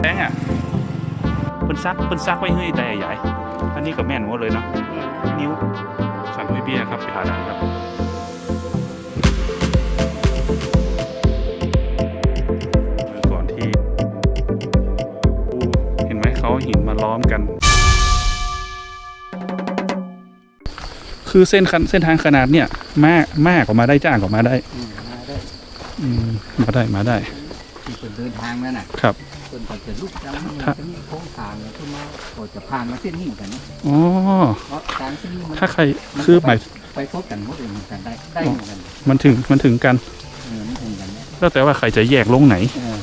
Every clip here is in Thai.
แพงอะเพิ่นซักเพิ่นซักไว้ให้แต่ใหญ่อันนี้ก็แม่นหมดเลยเนาะนิ้วสันห้วยเบี้ยครับไปหาดานครับก่อนที่เห็นไหมเขาเอาหินมาล้อมกัน คือเส้นคันเส้นทางขนาดเนี่ยมากมากกว่ามาได้จ้างกว่ามาได้อืมมาได้อืมมาได้มาได้ที่คนเดินทางนั่นน่ะครับ คนก็จะลุกจังมันถ้าจะมีโค้งทางเนี่ยขึ้นมาก็จะผ่านมาเส้นนี้เหมือนกันนะอ๋อเพราะทางเส้นนี้มันถ้าใครคือหมายไปพบกันหมดเลยเหมือนกันได้ได้เหมือนกัน มันถึงมันถึงกันเออมันเหมือนกันเนี่ยแล้วแต่ว่าใครจะแยกลงไหนเออ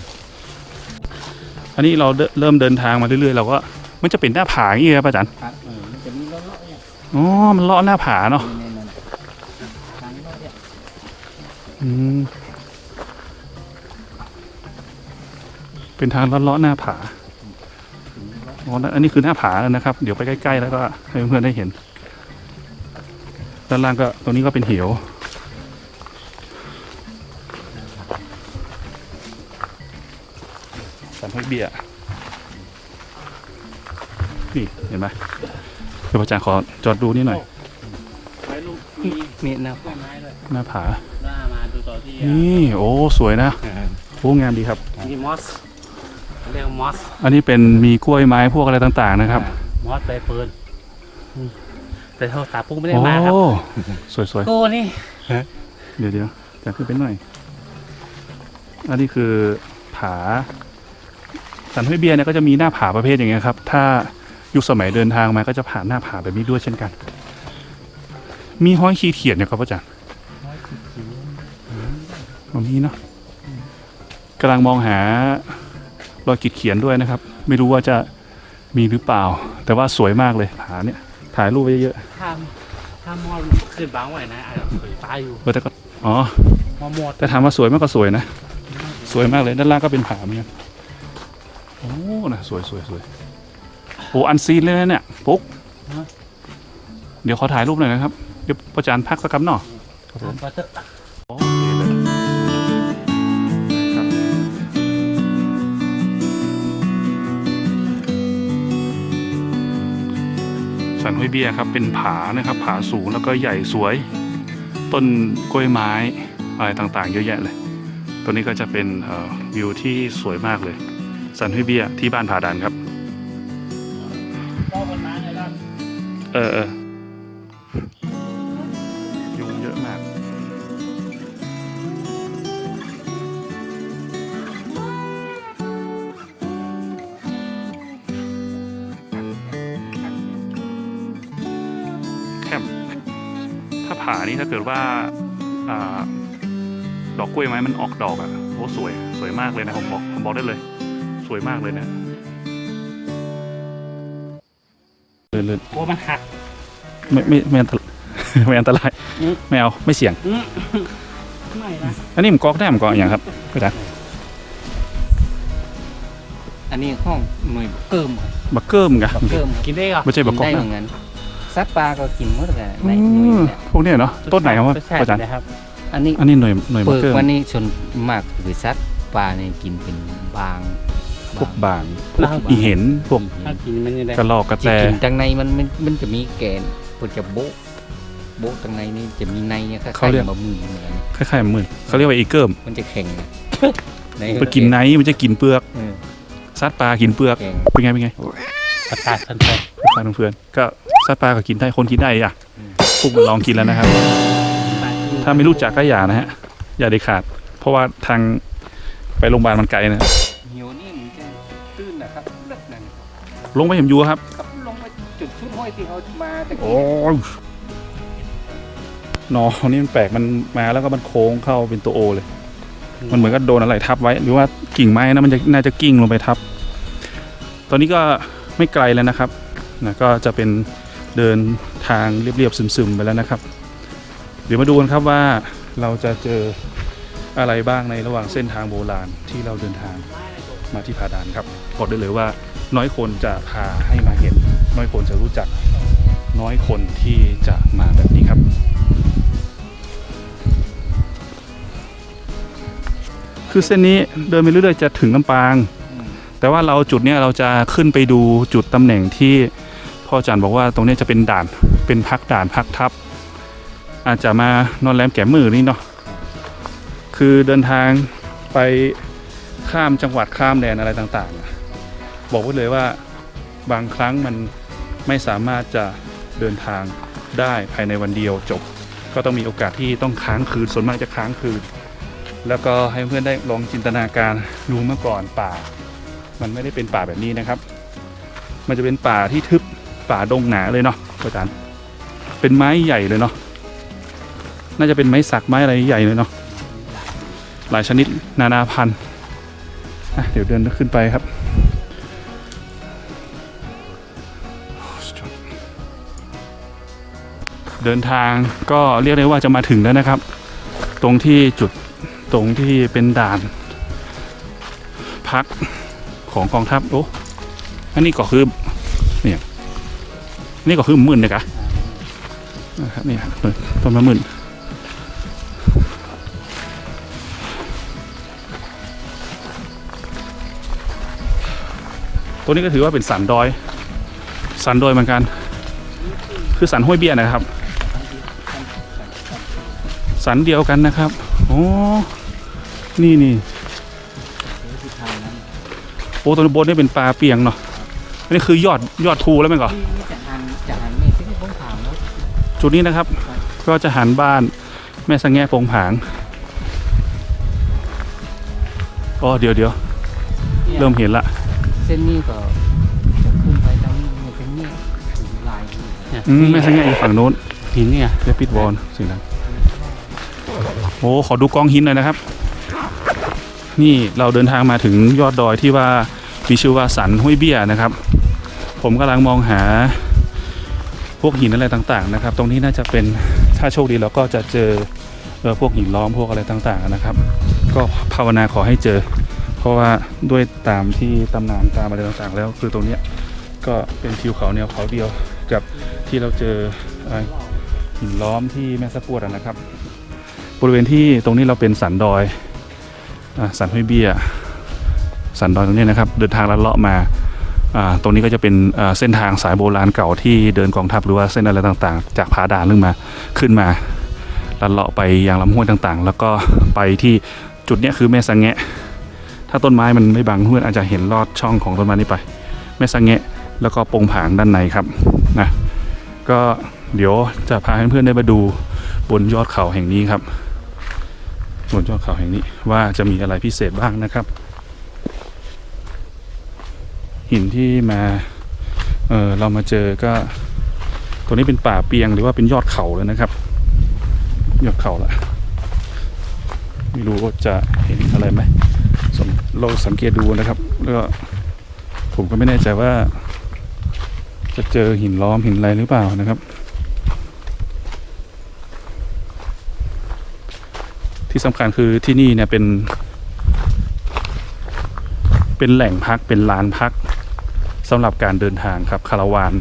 อันนี้เราเดินเริ่มเดินทางมาเรื่อยๆเราก็มันจะเป็นหน้าผาอย่างนี้ครับอาจารย์ครับเออมันจะมีเลาะๆเนี่ยอ๋อมันเลาะหน้าผาเนาะในนั้นน่ะทางเลาะเนี่ยอืม เป็นทางเลาะๆหน้าผาอ๋ออันนี้คือหน้าผาแล้วนะครับ เดี๋ยวไปใกล้ ๆ แล้วก็ให้เพื่อนๆได้เห็น ด้านล่างก็ตรงนี้ก็เป็นเหวสันห้วยเบี้ยนี่เห็นไหมเดี๋ยวอาจารย์ขอจอดดูนี่หน่อยไว้ลูกมีมีนะต้นไม้ด้วยหน้าผาหน้ามาดูต่อที่นี่ โอ้ สวยนะ โอ้ งามดีครับนี่มอส เรียกมอสอันนี้เป็นมีกล้วยไม้พวกอะไรต่างๆนะครับ มอสใบเฟิร์นอืมแต่เท่าตาปุ๊กไม่ได้โอ้มาครับสวยโก้นี่ๆ เดี๋ยวเดี๋ยวจะขึ้นไปหน่อย อันนี้คือผาสันห้วยเบียร์เนี่ยก็จะมีหน้าผาประเภทอย่างเงี้ยครับ ถ้ายุคสมัยเดินทางมาก็จะผ่านหน้าผาแบบนี้ด้วยเช่นกัน มีห้อยขีดเขียนเนี่ยครับอาจารย์มันมีเนาะกำลังมองหา รอยขีดเขียนด้วยนะครับ ไม่รู้ว่าจะมีหรือเปล่า แต่ว่าสวยมากเลยผาเนี่ยถ่ายรูปไว้เยอะถ้าถ้ามอสขึ้นบางไว้นะอาจจะเผยตายอยู่ๆเออแต่ก็อ๋อ มอมอดแต่ถามว่าสวยมากก็สวยนะ สวยมากเลย ด้านล่างก็เป็นผาเหมือนกันโอ้นะสวยสวยสวยโอ้อันซีนเลยนะเนี่ยปุ๊กเดี๋ยวขอถ่ายรูปหน่อยนะครับ เดี๋ยวประจานพักสักคำหน่อ ครับผมก็จะโอเสันห้วยเบี้ยครับเป็นผานะครับ ผาสูงแล้วก็ใหญ่สวย ต้นกล้วยไม้อะไรต่างๆ เยอะแยะเลย ตัวนี้ก็จะเป็นวิวที่สวยมากเลย สันห้วยเบี้ยที่บ้านผาดันครับ กกล้วยไม้มันออกดอกอะโอ้สวยสวยมากเลยนะผมบอกผมบอกได้เลย สวยมากเลยนะเลื่อนเลื่อนกลัวมันหักไม่ไม่ไม่อันตรไม่อันตรายอืมไม่เอาไม่เสี่ยงอืมไม่นะอันนี้ผมกอกได้ผมกอกอย่างครับก็ได้อันนี้ห้องหน่วยเกิมบักเกอร์มกะเกิมกินได้เหรอไม่ใช่บักกอกได้เหนะมือนกันสัตว์ปลาก็กินหมดเลยในอืหน่วยมเนี่ยพวกเนี้ยเนาะต้นไหนครับว่าใช่อาจารย์นะครับ อันนี้อันนี้หน่วยหน่วยบัเปิกกเกอร์วันนี้ชนมากหรือสัตว์ปลาเนี่ยกินเป็นบางพวกบางพวกอีเห็นพวกถ้ากินมันยังได้กระรอกกระจะแตกินทางในมันมันมันจะมีแกนมันจะโบะโบะทางในนี่จะมีในเนี่ยคล้ายๆบะหมี่เหมือนกันคล้ายๆมือเขาเรียกว่าอีเกิร์มมันจะแข็งในมันกินไนท์มันจะกินเปลือกเออซัดปลากินเปลือกแข็งเป็นไงเป็นไงประกาศทันทีปลาเพื่อนๆก็ซัดปลาก็กินได้คนกินได้อะพวกมันลองกินแล้วนะครับ ถ้าไม่รู้จักก็อย่านะฮะ อย่าเด็ดขาด เพราะว่าทางไปโรงพยาบาลมันไกลนะหิวนี่มันจะตื้นนะครับเลิกนั่นลงไปเห็นอยูครับครับลงไปจุดสุดห้อยที่เขามาแต่โอ้ยหนอนี่มันแปลกมันมาแล้วก็มันโค้งเข้าเป็นตัวโอเลย มันเหมือนกับโดนอะไรทับไว้ หรือว่ากิ่งไม้นะมันจะน่าจะกิ้งลงไปทับ ตอนนี้ก็ไม่ไกลแล้วนะครับนะก็จะเป็นเดินทางเรียบๆซึมๆไปแล้วนะครับ เดี๋ยวมาดูกันครับว่าเราจะเจออะไรบ้างในระหว่างเส้นทางโบราณที่เราเดินทางมาที่ผาดานครับบอกได้เลยว่าน้อยคนจะพาให้มาเห็น น้อยคนจะรู้จัก น้อยคนที่จะมาแบบนี้ครับ คือเส้นนี้เดินไปเรื่อยๆจะถึงลำปาง แต่ว่าเราจุดเนี้ยเราจะขึ้นไปดูจุดตำแหน่งที่พ่อจันบอกว่าตรงนี้จะเป็นด่านเป็นพักด่านพักทัพ อาจจะมานอนแรมแก่มือนี่เนาะคือเดินทางไปข้ามจังหวัดข้ามแดนอะไรต่างๆ บอกไว้เลยว่าบางครั้งมันไม่สามารถจะเดินทางได้ภายในวันเดียวจบ ก็ต้องมีโอกาสที่ต้องค้างคืนส่วนมากจะค้างคืน แล้วก็ให้เพื่อนได้ลองจินตนาการดูเมื่อก่อนป่า มันไม่ได้เป็นป่าแบบนี้นะครับ มันจะเป็นป่าที่ทึบป่าดงหนาเลยเนาะอาจารย์เป็นไม้ใหญ่เลยเนาะ น่าจะเป็นไม้สักไม้อะไรใหญ่เลยเนาะหลายชนิดนานาพันธุ์อะเดี๋ยวเดินขึ้นไปครับเดินทางก็เรียกได้ว่าจะมาถึงแล้วนะครับ ตรงที่จุดตรงที่เป็นด่าน พักของกองทัพโอ้อันนี้ก็คือเนี่ยนี่ก็คือมื่นเลยกะนะครับนี่ต้นมะมื่น ตัวนี้ก็ถือว่าเป็นสันดอย สันดอยเหมือนกัน คือสันห้วยเบี้ยนะครับ สันเดียวกันนะครับโอ้นี่นี่โอ้ตัวบนนี่เป็นปลาเปียงเนาะอันนี้คือยอดยอดภูแล้วไหมก่อนจุดนี้นะครับ ก็จะหันบ้านแม่สังแง่โปงผางอ๋อเดี๋ยวเดี๋ยวเริ่มเห็นละ เส้นนี้ก็จะขึ้นไปทางนี้มันเป็นเนี่ยถึงลายนี่เนี่ยอืมแม่สังแง่อยู่ฝั่งโน้นหินเนี่ยเรียกปิดวอลสิ่งนั้นโอ้ขอดูกองหินหน่อยนะครับ นี่เราเดินทางมาถึงยอดดอยที่ว่ามีชื่อว่าสันห้วยเบี้ยนะครับ ผมกำลังมองหาพวกหินอะไรต่างๆนะครับ ตรงนี้น่าจะเป็นถ้าโชคดีเราก็จะเจอเอ่อพวกหินล้อมพวกอะไรต่างๆนะครับ ก็ภาวนาขอให้เจอ เพราะว่าด้วยตามที่ตำนานตามอะไรต่างๆ แล้วคือตรงเนี้ยก็เป็นทิวเขาแนวเขาเดียวกับที่เราเจอหินล้อมที่แม่สะปวดนะครับ บริเวณที่ตรงนี้เราเป็นสันดอยอสันห้วยเบี้ย สันดอยตรงนี้นะครับ เดินทางลัดเลาะมาตรงนี้ก็จะเป็นเส้นทางสายโบราณเก่าที่เดินกองทัพหรือว่าเส้นอะไรต่างๆ จากผาด่านขึ้นมาขึ้นมาลัดเลาะไปยังลำห้วยต่างๆ แล้วก็ไปที่จุดนี้คือแม่สังแงะ ถ้าต้นไม้มันไม่บังเพื่อนอาจจะเห็นลอดช่องของต้นไม้นี้ไปแม่สังแงะแล้วก็โปงผางด้านในครับนะก็เดี๋ยวจะพาเพื่อนๆได้มาดูบนยอดเขาแห่งนี้ครับ บนยอดเขาแห่งนี้ว่าจะมีอะไรพิเศษบ้างนะครับ หินที่มาเออเรามาเจอก็ตัวนี้เป็นป่าเปียงหรือว่าเป็นยอดเขาเลยนะครับ ยอดเขาละไม่รู้ว่าจะเห็นอะไรไหม เราสังเกตดูนะครับแล้วผมก็ไม่แน่ใจว่า จะเจอหินล้อมหินอะไรหรือเปล่านะครับ ที่สำคัญคือที่นี่เนี่ยเป็น เป็นแหล่งพักเป็นลานพักสำหรับการเดินทางครับคาราวาน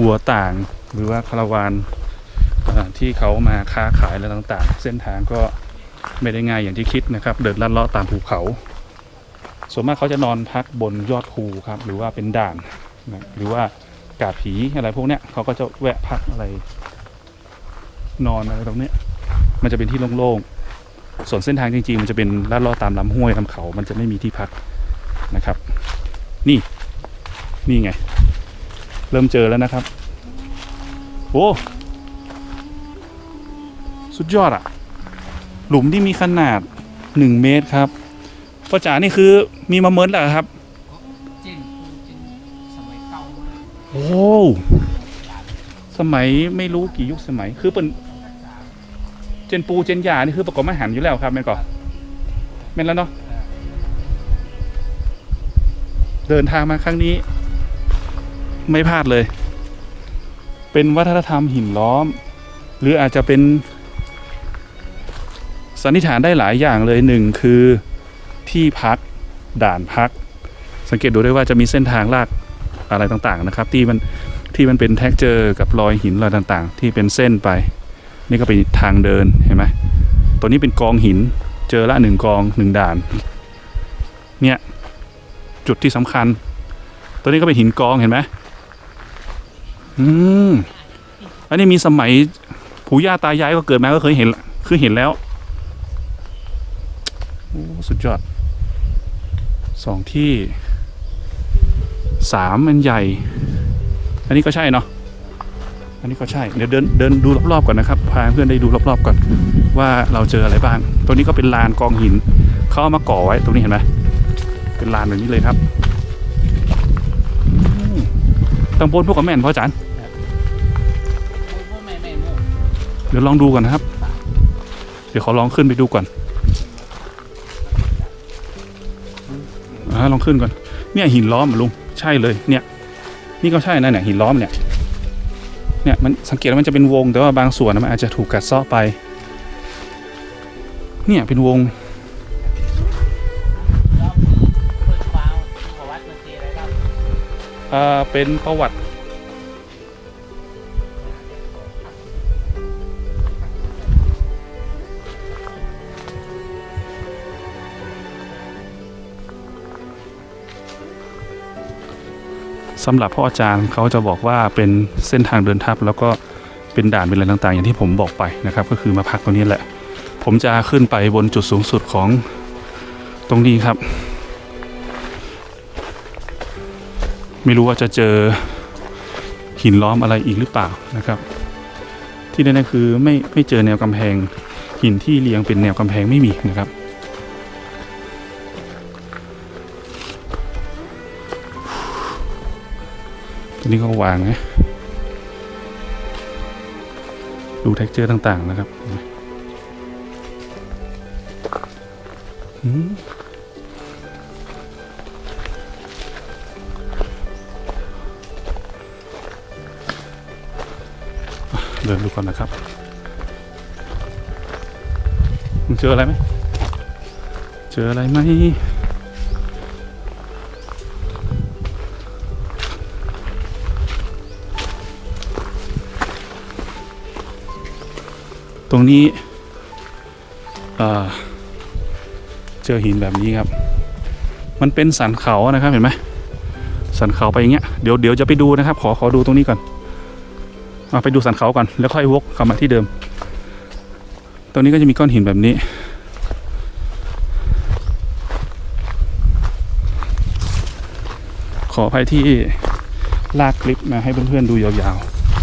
วัวต่าง หรือว่าคาราวานที่เขามาค้าขายอะไรต่างๆ เส้นทางก็ไม่ได้ง่ายอย่างที่คิดนะครับ เดินลัดเลาะตามภูเขา ส่วนมากเขาจะนอนพักบนยอดภูครับ หรือว่าเป็นด่านนะหรือว่ากาดผีอะไรพวกเนี้ยเขาก็จะแวะพักอะไร นอนอะไรตรงเนี้ย มันจะเป็นที่โล่งๆ ส่วนเส้นทางจริงๆ มันจะเป็นลาดลาะตามลำห้วยลำเขา มันจะไม่มีที่พักนะครับ นี่ นี่ไง เริ่มเจอแล้วนะครับ โอ้ สุดยอดอะหลุมที่มีขนาดหนึ่งเมตรครับพ่อจ๋านี่คือ มีมาเมินแล้วเหรอครับเจนเจนสมัยเก่าเลยโอ้สมัยไม่รู้กี่ยุคสมัย คือเป็นเจนปูเจนยานี่คือประกอบอาหารอยู่แล้วครับแม่นก่อนแม่นแล้วเนาะเดินทางมาครั้งนี้ ไม่พลาดเลย เป็นวัฒนธรรมหินล้อม หรืออาจจะเป็น สันนิษฐานได้หลายอย่างเลยหนึ่งคือที่พัก ด่านพัก สังเกตดูได้ว่าจะมีเส้นทางลากอะไรต่างๆนะครับ ที่มันที่มันเป็นแท็กเจอร์กับรอยหินรอยต่างๆ ที่เป็นเส้นไป นี่ก็เป็นทางเดินเห็นไหมตัวนี้เป็นกองหินเจอละหนึ่งกองหนึ่งด่าน เนี่ยจุดที่สำคัญ ตัวนี้ก็เป็นหินกองเห็นไหมอืมอันนี้มีสมัยปู่ย่าตายายก็เกิดมาก็เคยเห็นคือเห็นแล้ว โอ้ สุดยอด สองที่สามอันใหญ่ อันนี้ก็ใช่เนาะอันนี้ก็ใช่เดี๋ยวเดินเดินดูรอบๆก่อนนะครับพาเพื่อนได้ดูรอบๆก่อนว่าเราเจออะไรบ้าง ตัวนี้ก็เป็นลานกองหินเขาเอามาก่อไว้ตรงนี้เห็นไหมเป็นลานแบบนี้เลยครับอืมตำบลพวกกับแม่นพ่ออาจารย์เดี๋ยวลองดูก่อนนะครับ เดี๋ยวขอลองขึ้นไปดูก่อน ลองขึ้นก่อน เนี่ยหินล้อมอะลุง ใช่เลย เนี่ย นี่ก็ใช่นะเนี่ยหินล้อมเนี่ย เนี่ยมันสังเกตว่ามันจะเป็นวง แต่ว่าบางส่วนนะมันอาจจะถูกกัดเซาะไป เนี่ยเป็นวงอ่าเป็นประวัติ สำหรับพ่ออาจารย์เขาจะบอกว่าเป็นเส้นทางเดินทัพแล้วก็เป็นด่านเป็นอะไรต่างๆ อย่างที่ผมบอกไปนะครับ ก็คือมาพักตรงนี้แหละ ผมจะขึ้นไปบนจุดสูงสุดของตรงนี้ครับ ไม่รู้ว่าจะเจอหินล้อมอะไรอีกหรือเปล่านะครับ ที่แน่ๆคือไม่ไม่เจอแนวกำแพงหินที่เรียงเป็นแนวกำแพงไม่มีนะครับ ตัวนี้ก็วางนะดูเท็กเจอร์ต่าง ๆ นะครับเดินดูก่อนนะครับมึงเจออะไรไหม เจออะไรไหม รงนี้เจอหินแบบนี้ครับ มันเป็นสันเขานะครับเห็นไหมสันเขาไปอย่างเงี้ยเดี๋ยวเดี๋ยวจะไปดูนะครับ ขอขอดูตรงนี้ก่อนเอาไปดูสันเขาก่อนแล้วค่อยวกกลับมาที่เดิม ตรงนี้ก็จะมีก้อนหินแบบนี้ ขออภัยที่ลากคลิปมาให้เพื่อนๆดูยาว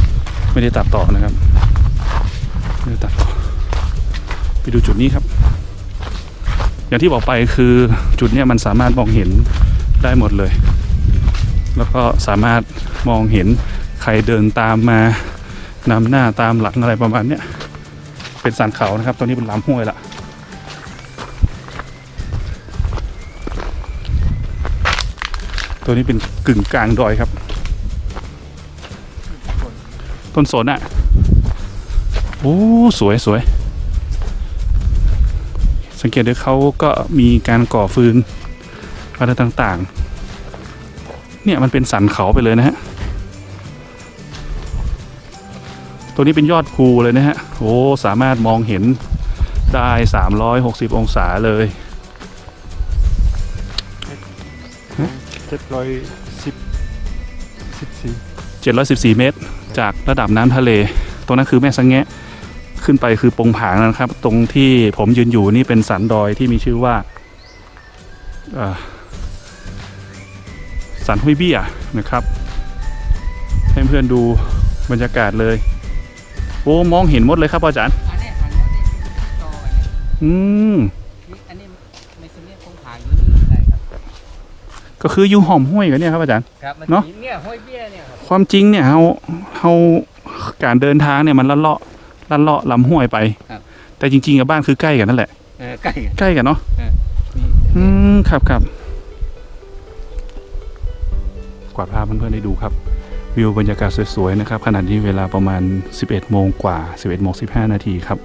ๆ ไม่ได้ตัดต่อนะครับ เดี๋ยตัดไปดูจุดนี้ครับ อย่างที่บอกไปคือจุดนี้มันสามารถมองเห็นได้หมดเลย แล้วก็สามารถมองเห็นใครเดินตามมานำหน้าตามหลังอะไรประมาณเนี้ยเป็นสันเขานะครับตรงนี้เป็นลำห้วยละตัวนี้เป็นกึ่งกลางดอยครับ ต้นสนอะ โอ้สวยสวย สังเกตด้วยเขาก็มีการก่อฟืนอะไรต่างๆ เนี่ยมันเป็นสันเขาไปเลยนะฮะ ตัวนี้เป็นยอดภูเลยนะฮะ โอ้ สามารถมองเห็นได้ 360 องศาเลยเจ็ดร้อยสิบสิบสี่714เมตร จากระดับน้ำทะเล ตรงนั้นคือแม่สังแงะ ขึ้นไปคือปงผางนะครับ ตรงที่ผมยืนอยู่นี่เป็นสันดอยที่มีชื่อว่าเอ่อสันห้วยเบี้ยนะครับ ให้เพื่อนดูบรรยากาศเลย โอ้มองเห็นหมดเลยครับอาจารย์อันนี้ทางโน้นนี่ต่ออันนี้อืมนี่อันนี้ไม่สมเด็จคงผางอยู่นี่ได้ครับก็คืออยู่หอมห้วยกันเนี่ยครับอาจารย์ครับมันเนอะหิเนี่ยห้อยเบี้ยเนี่ยครับความจริงเนี่ยเราเราการเดินทางเนี่ยมันลัดเลาะ ลัดเลาะลำห้วยไปแต่จริงๆกับบ้านคือใกล้กันนั่นแหละ เออใกล้กัน ใกล้กันเนาะมี อืมครับครับกวาดภาพเพื่อนๆได้ดูครับ วิวบรรยากาศสวยๆนะครับขณะนี้เวลาประมาณ 11 โมงกว่า 11โมง15 นาทีครับ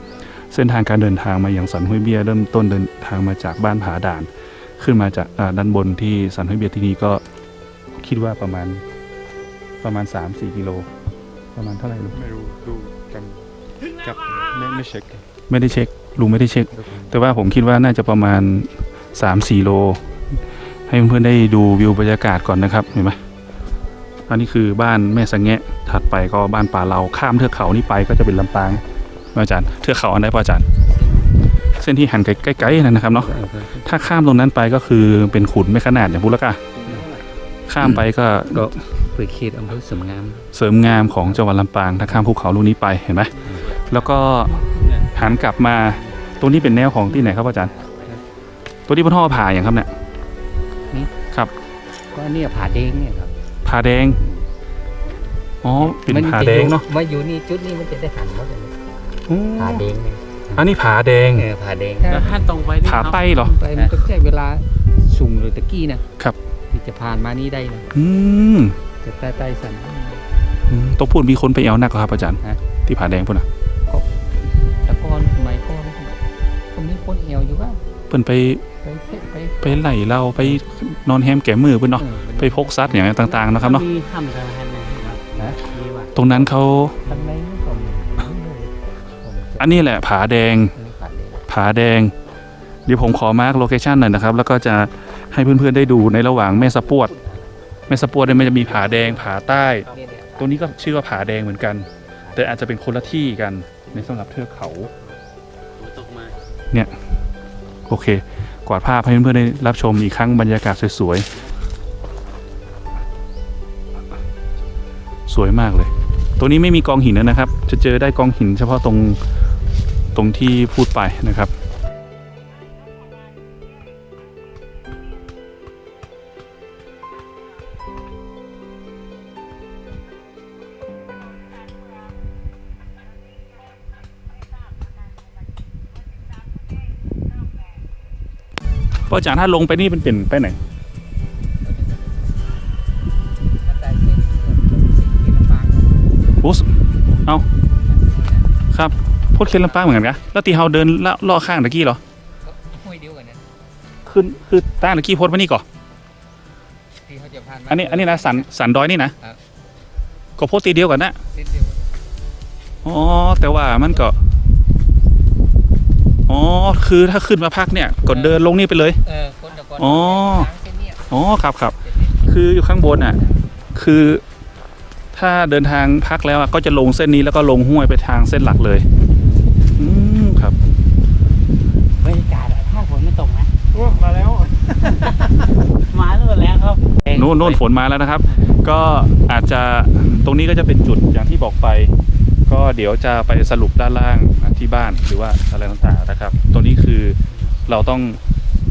เส้นทางการเดินทางมาอย่างสันห้วยเบี้ยเริ่มต้นเดินทางมาจากบ้านผาด่าน ขึ้นมาจากอ่าด้านบนที่สันห้วยเบี้ยที่นี่ก็คิดว่าประมาณประมาณ 3-4 กิโล ประมาณเท่าไหร่ลูก ไม่รู้ดู จำจับไม่ไม่เช็คไม่ได้เช็คลุงไม่ได้เช็คเดี๋ยวผมแต่ว่าผมคิดว่าน่าจะประมาณ 3-4 โล ให้เพื่อนๆได้ดูวิวบรรยากาศก่อนนะครับเห็นไหมอันนี้คือบ้านแม่สังแงะถัดไปก็บ้านป่าเราข้ามเทือกเขานี่ไปก็จะเป็นลำปางอาจารย์เทือกเขาอันไหนป่ะอาจารย์ เส้นที่หันใกล้ๆนั่นนะครับเนาะถ้าข้ามตรงนั้นไปก็คือเป็นขุนไม่ขนาดอย่างพุทธกะข้ามไปก็ก็เปิดเขตอำเภอสมงาม เสริมงามของจังหวัดลำปางถ้าข้ามภูเขาลูกนี้ไปเห็นไหม แล้วก็หันกลับมาตรงนี้เป็นแนวของที่ไหนครับอาจารย์ ตัวนี้พ่อท่อผ่าอย่างครับเนี่ยครับ ก็อันเนี้ผาแดงเนี่ยครับผ่าแดง อ๋อ เป็นมัผ่าจะแดงอยู่เนาะมาอยู่นี่จุดนี้มันจะได้หันหมดเลยผาแดงเนี่ยอันนี้ผาแดงเออผาแดงแล้วท่านตรงไปนี่ผาเนาะใต้เหรอไปมันต้องใช้เวลาสูงเลยตะกี้นะครับที่จะผ่านมานี่ได้นะอืมจะใต้ใต้สันอืมต้องพูดมีคนไปเอานักเหรอครับอาจารย์ฮะที่ผาแดงพุ่นอะ เพิ่นไปไปเสะไปไปไหลเราไปนอนแฮมแก่มือเพิ่นเนาะเออไปพกซัดอย่างต่างๆนะครับเนาะมีถ้ำทางหันนะครับนะมีว่าตรงนั้นเขาทางในนี่ก็มีอันนี้แหละผาแดงเออผาแดง ผาแดง เดี๋ยวผมขอมาร์กโลเคชันหน่อยนะครับ แล้วก็จะให้เพื่อนๆได้ดูในระหว่างแม่สะปวด แม่สะปวดเนี่ยมันจะมีผาแดงผาใต้เนี่ยเนี่ยตรงนี้ก็ชื่อว่าผาแดงเหมือนกัน แต่อาจจะเป็นคนละที่กันในสำหรับเทือกเขาฝนตกมา โอเค กวาดภาพให้เพื่อนๆได้รับชมอีกครั้งบรรยากาศสวยๆ สวยมากเลยตรงนี้ไม่มีกองหินนะครับ จะเจอได้กองหินเฉพาะตรงตรงที่พูดไปนะครับ ราะอาจารย์ถ้าลงไปนี่เป็นเป็นไปไหนถ้าได้เส้นเส้นลำปางปุ๊สเอาครับพูดเคล็ดลำปางเหมือนกันกะแล้วตีเฮาเดินละเลาะข้างตะกี้เหรอก็ห้วยเดียวกันนะขึ้นคือต้านตะกี้โพดมานี่ก่อนที่เขาจะผ่านมาอันนี้อันนี้นะสันสันดอยนี่นะครับก็โพดตีเดียวกันนะเส้นเดียวกันอ๋อแต่ว่ามันก็ อ๋อ คือถ้าขึ้นมาพักเนี่ยก็เดินลงนี่ไปเลย เออคนตะกอนอ๋อ ทางเส้นเนี้ยอ๋อครับครับ คืออยู่ข้างบนอะ คือ ถ้าเดินทางพักแล้วอะก็จะลงเส้นนี้แล้วก็ลงห้วยไปทางเส้นหลักเลย อืมครับ บรรยากาศอะถ้าฝนไม่ตกนะโอ้มาแล้วมาแล้วแล้วครับโน่นโน่นฝนมาแล้วนะครับ ก็อาจจะตรงนี้ก็จะเป็นจุดอย่างที่บอกไป ก็เดี๋ยวจะไปสรุปด้านล่างที่บ้านหรือว่าอะไรต่างๆนะครับตรงนี้คือเราต้อง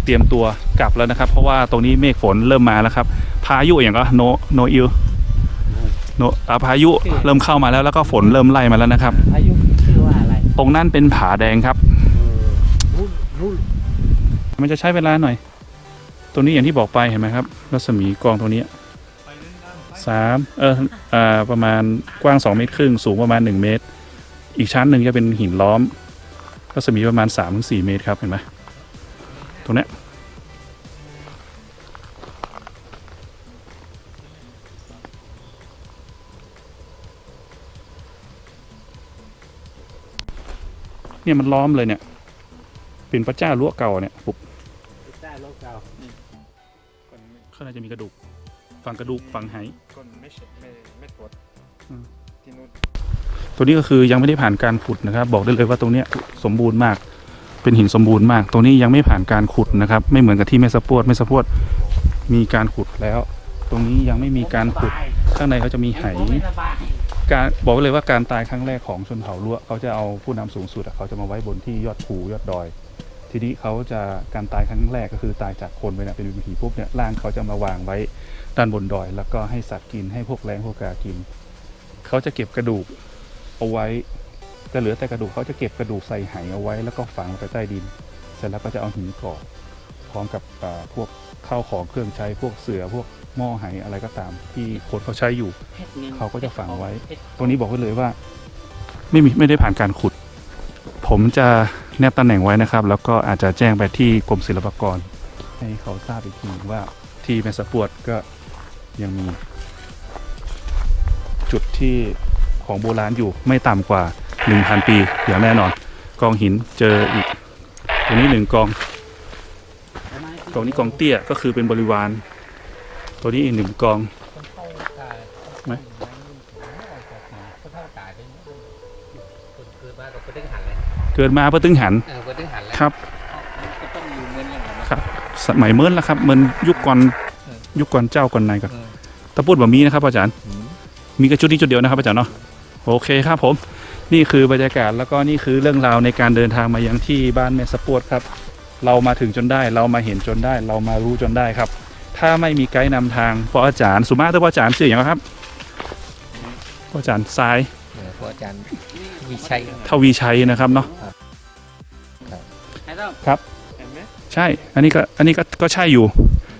เตรียมตัวกลับแล้วนะครับ เพราะว่าตรงนี้เมฆฝนเริ่มมาแล้วครับ พายุอย่างก็โนโนอิลโนอ่าพายุเริ่มเข้ามาแล้วแล้วก็ฝนเริ่มไล่มาแล้วนะครับอายุชื่อว่าอะไร ตรงนั้นเป็นผาแดงครับรุ่นรุ่นมันจะใช้เวลาหน่อยตรงนี้อย่างที่บอกไปเห็นไหมครับ รัศมีกองตรงนี้ สามเอออ่าประมาณกว้าง 2 เมตรครึ่ง สูงประมาณ 1 เมตร อีกชั้นหนึ่งจะเป็นหินล้อมรัศมีประมาณ3-4เมตรครับ เห็นไหมตรงเนี้ยเนี่ยมันล้อมเลยเนี่ย เป็นพระเจ้าล้วเก่าเนี่ยปุ๊บได้โลกเก่าข้างในจะมีกระดูก ฝังกระดูกฝังไหก่อนไม่ใช่ไม่ไม่ตรวจอืมที่นู่นตัวนี้ก็คือยังไม่ได้ผ่านการขุดนะครับ บอกได้เลยว่าตรงเนี้ยสมบูรณ์มาก เป็นหินสมบูรณ์มาก ตรงนี้ยังไม่ผ่านการขุดนะครับ ไม่เหมือนกับที่แม่สะปวดแม่สะปวดมีการขุดแล้ว ตรงนี้ยังไม่มีการขุดข้างในเขาจะมีไหไม่สบายการบอกไว้เลยว่าการตายครั้งแรกของชนเผ่าล้วเขาจะเอาผู้นำสูงสุดอะเขาจะมาไว้บนที่ยอดภูยอดดอย ทีนี้เขาจะการตายครั้งแรกก็คือตายจากคนไปเนี่ยเป็นวิถีปุ๊บเนี่ยร่างเขาจะมาวางไว้ด้านบนดอย แล้วก็ให้สัตว์กินให้พวกแรงพวกกากิน เขาจะเก็บกระดูกเอาไว้จะเหลือแต่กระดูกเขาจะเก็บกระดูกใส่ไหเอาไว้ แล้วก็ฝังลงไปใต้ดิน เสร็จแล้วก็จะเอาหินก่อพร้อมกับอ่าพวกข้าวของเครื่องใช้พวกเสือพวกหม้อไหอะไรก็ตาม ที่คนเขาใช้อยู่พชรงินเขาก็จะฝังไว้เพชรตรงนี้บอกไว้เลยว่า ไม่มีไม่ได้ผ่านการขุด ผมจะ แนบตำแหน่งไว้นะครับ แล้วก็อาจจะแจ้งไปที่กรมศิลปากร ให้เขาทราบอีกทีว่าที่แม่สะปวดก็ยังมี จุดที่ของโบราณอยู่ไม่ต่ำกว่า 1,000 ปีอย่างแน่นอน กองหินเจออีกตรงนี้หนึ่งกองกองนี้กองเตี้ยก็คือเป็นบริวาร ตัวนี้อีกหนึ่งกอง เลยเกิดมาเพื่อตึงหันเออไปตึ้งหันแล้วครับก็ต้องอยู่เงินอย่างนั้นครับ สมัยเมื่อแล้วครับเมื่อยุคก่อนยุคก่อนเจ้าก่อนนายก่อนเออตะพูดแบบนี้นะครับอาจารย์มีกระจุดนี้จุดเดียวนะครับอาจารย์เนาะโอเคครับผม นี่คือบรรยากาศแล้วก็นี่คือเรื่องราวในการเดินทางมายังที่บ้านแม่สปวดครับ เรามาถึงจนได้เรามาเห็นจนได้ เรามารู้จนได้ครับ ถ้าไม่มีไกด์นำทางพออาจารย์สุมาตรพ่ออาจารย์ชื่ออย่างไรครับพ่ออาจารย์ทรายเออพระอาจารย์วิชัย ทวีชัยนะครับเนาะไอ้ ต้องครับ เห็นไหมใช่ อันนี้ก็อันนี้ก็ก็ใช่อยู่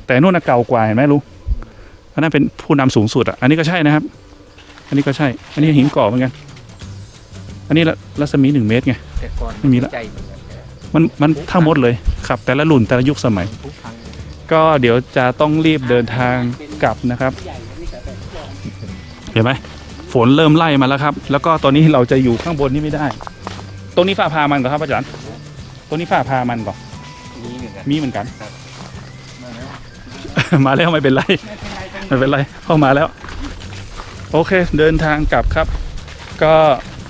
แต่นู่นน่ะเก่ากว่าเห็นไหมลุงอันนั้นเป็นผู้นำสูงสุดอะอันนี้ก็ใช่นะครับ อันนี้ก็ใช่ อันนี้หินก่อเหมือนกัน อันนี้ละรัศมีหนึ่งเมตรไง แต่ก่อนไม่มีละ ใจเหมือนกันมันมันทั้งหมดเลยครับ แต่ละรุ่นแต่ละยุคสมัย ทุกครั้งก็เดี๋ยวจะต้องรีบเดินทางกลับนะครับเห็นไหมฝนเริ่มไล่มาแล้วครับ แล้วก็ตอนนี้เราจะอยู่ข้างบนนี่ไม่ได้ ตรงนี้ฝ้าพามันก่อนครับอาจารย์ ตรงนี้ฝ้าพามันก่อนนี้เหมือนกัน มีเหมือนกันมาแล้วไม่เป็นไร ไม่เป็นไรเข้ามาแล้ว โอเคเดินทางกลับครับ ก็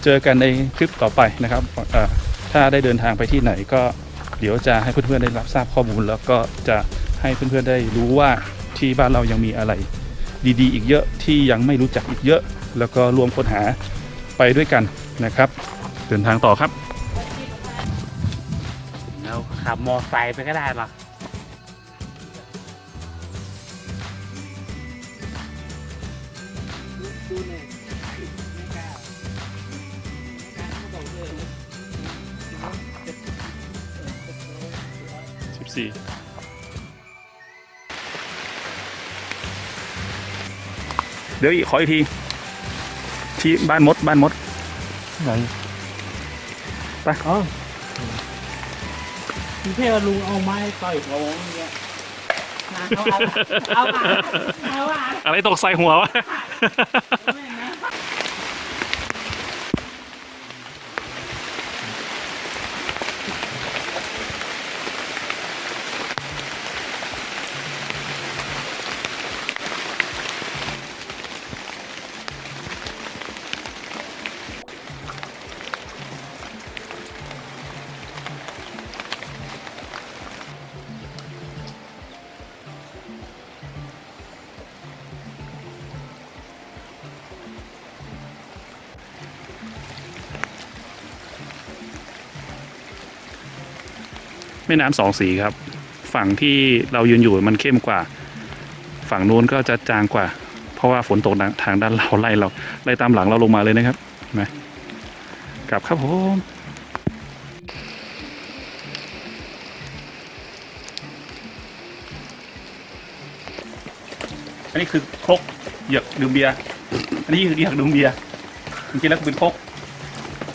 เจอกันในคลิปต่อไปนะครับเอ่อถ้าได้เดินทางไปที่ไหนก็เดี๋ยวจะให้เพื่อนๆได้รับทราบข้อมูล แล้วก็จะให้เพื่อนๆได้รู้ว่าที่บ้านเรายังมีอะไร ดีๆ อีกเยอะที่ยังไม่รู้จักอีกเยอะ แล้วก็รวมค้นหาไปด้วยกันนะครับ เดินทางต่อครับเรา ขับมอไซค์ไปก็ได้หรอ14เดี๋ยวอีกขออีกที ที่บ้านมดบ้านมดไหนไปอ๋อ พี่เทพลุงเอาไม้ต่อยหัวผมอย่างเงี้ยเอาเอาเอาอาเอาอะไรตกใส่หัววะ แม่น้ำสองสีครับ ฝั่งที่เรายืนอยู่มันเข้มกว่า ฝั่งนู้นก็จะจางกว่า เพราะว่าฝนตกทางด้านเราไล่เราไล่ตามหลังเราลงมาเลยนะครับนะกลับครับผมอันนี้คือครกเหยือกดื่มเบียร์อันนี้คือเหยือกดื่มเบียร์จริงๆแล้วเป็นครก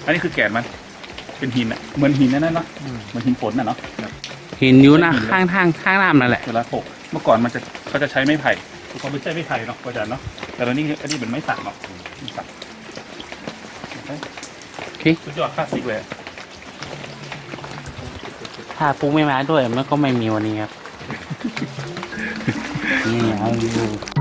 อันนี้คือแกนมัน เป็นหินอะเหมือนหินนั่นนะเนาะเหมือนหินฝนน่ะเนาะ ห็นอยู่นะข้างทางข้างน้ำนั่นแหละ เวลาโขกเมื่อก่อนมันจะเขาจะใช้ไม้ไผ่เขาไม่ใช่ไม้ไผ่เนาะอาจารย์เนาะแต่ตอนนี้อันนี้เป็นไม้สักเนาะไม้สักโอเคสุดยอดคลาสสิกเลยถ้าปุ๊กไม่มาด้วยมันก็ไม่มีวันนี้ครับนี่เอาอยู่